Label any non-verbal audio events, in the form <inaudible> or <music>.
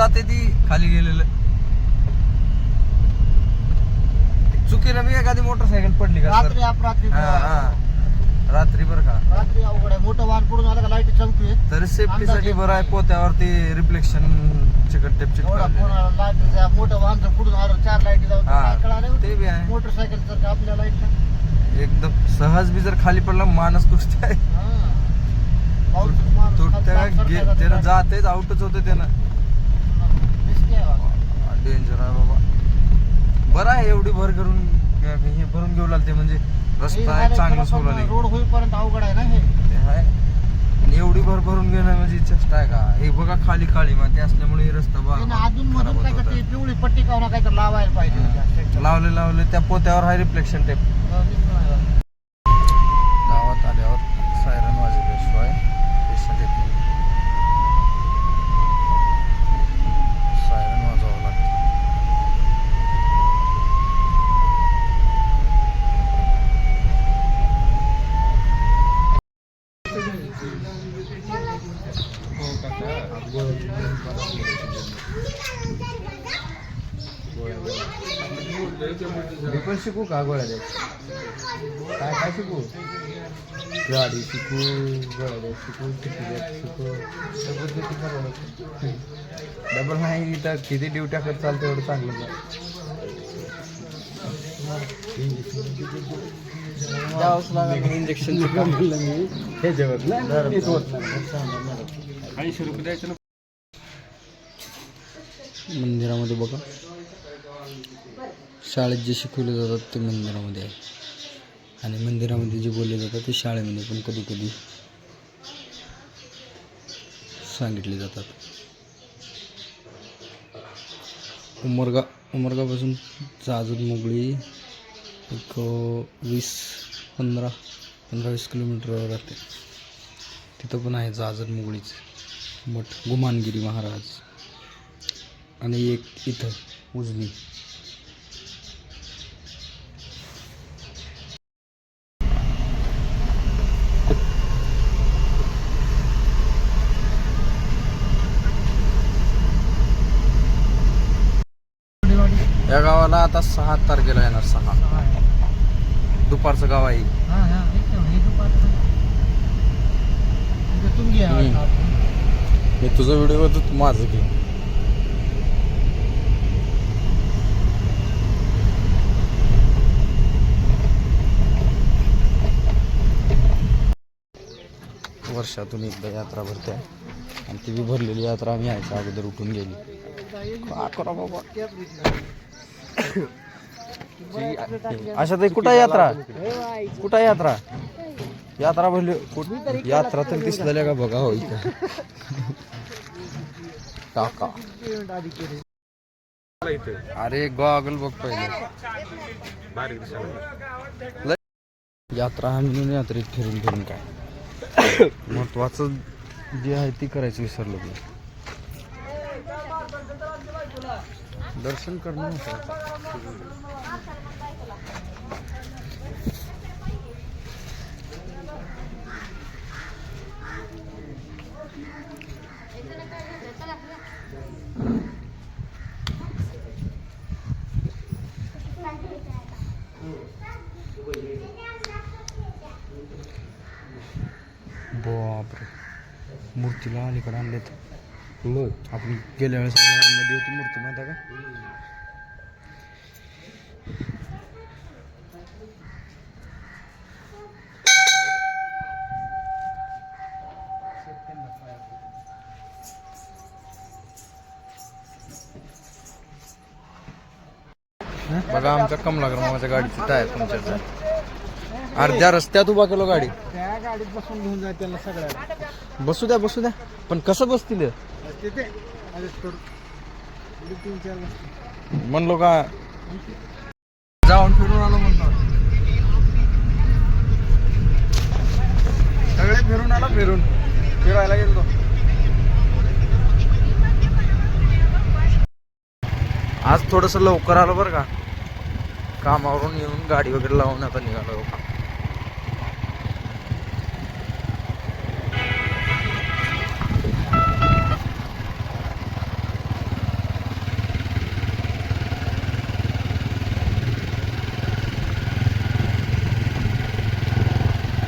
जाते ती खाली गेलेलं. चुकीनं मी एखादी मोटरसायकल पडली का रात्री अपरात्री हा हा. रात्री बरं का? रात्री अवघड आहे. मोठं वाहन पडून आलं का लाइट चमकू तरी सेफ्टीसाठी बरं आहे पोत्यावरती रिफ्लेक्शन चिकट टेप चिकट मोठं वाहन जर पुढून आलं चार लाइट कळालं ते बी आहे. मोटरसायकल तर आपल्या लाइट एकदम सहज बी जर खाली पडला माणूस तुटते तुटते त्यानं जातेच आउटच होते त्यानं. डेंजर आहे बाबा. बरं आहे एवढी भर करून हे भरून घेऊ लागते म्हणजे रस्ता आहे चांगला सोडला रोड होईपर्यंत अवघड आहे ना हे. ते आहे. आणि एवढी भर भरून घेणं म्हणजे चेष्टा आहे का? हे बघा खाली काळी माती असल्यामुळे हे रस्ता बा- त्यानं अजून मधून काय. पिवळी पट्टी का काय तर लावायला पाहिजे लावले लावले त्या पोत्यावर आहे रिफ्लेक्शन टेप मी पण शिकू का गोळ्या द्यायच्या काय काय शिकू? गाडी शिकू गोळ्या द्यायला शिकू किती शिकू. डबल नाही तर किती ड्युट्या करत चालतं एवढं चांगलं. इंजेक्शन ऐंशी रुपये द्यायचं ना. मंदिरामध्ये बघा. शाळेत जे शिकवले जातात ते मंदिरामध्ये आहे. आणि मंदिरामध्ये जे बोलले जातात ते शाळेमध्ये पण कधी कधी सांगितले जातात. उमरगा उमरगापासून जाजूद मोगळी एक वीस पंधरा पंधरा वीस किलोमीटर राहते. तिथं पण आहे जाजर मुगळीच मठ गुमानगिरी महाराज. आणि एक इथं उजनी. या गावाला आता सहा तारखेला येणार सहा. दुपारचं गाव आहे. मी तुझा व्हिडिओ तू माझं घे. वर्षातून एकदा यात्रा भरते. आणि ती भरलेली यात्रा आम्ही यायच्या अगोदर उठून गेली. बाबा? अशा ताई कुठं यात्रा? कुठं यात्रा? यात्रा भरली कुठ यात्रा तर दिसलेल्या का बघा हो इथं. काका. अरे गॉगल बघ पहिले. यात्रा हा म्हणून यात्रेत फिरून फिरून काय? <coughs> महत्वाचं जे आहे ती करायचं विसरलो मी. दर्शन करणं महत्वाचं. बापरे मूर्तीला अलीकडे आपण गेल्या वेळेस मध्ये होती मूर्ती माहिती आहे का? बघा आमच्या कमलाकर मामाच्या गाडीची टायर पंक्चर अर्ध्या रस्त्यात उभा केलो गाडी. त्या गाडीत बसून घेऊन जाय त्यांना सगळ्याला बसू द्या बसू द्या. पण कसं बसतील करू. इकडे तीन चार बसतील. म्हणलो का? जाऊन फिरून आलो म्हणतो सगळे फिरून आलो. फिरून. फिरायला गेलो आज थोडस लवकर आलो बरं का. कामावरून येऊन गाडी वगैरे लावून आता निघालो.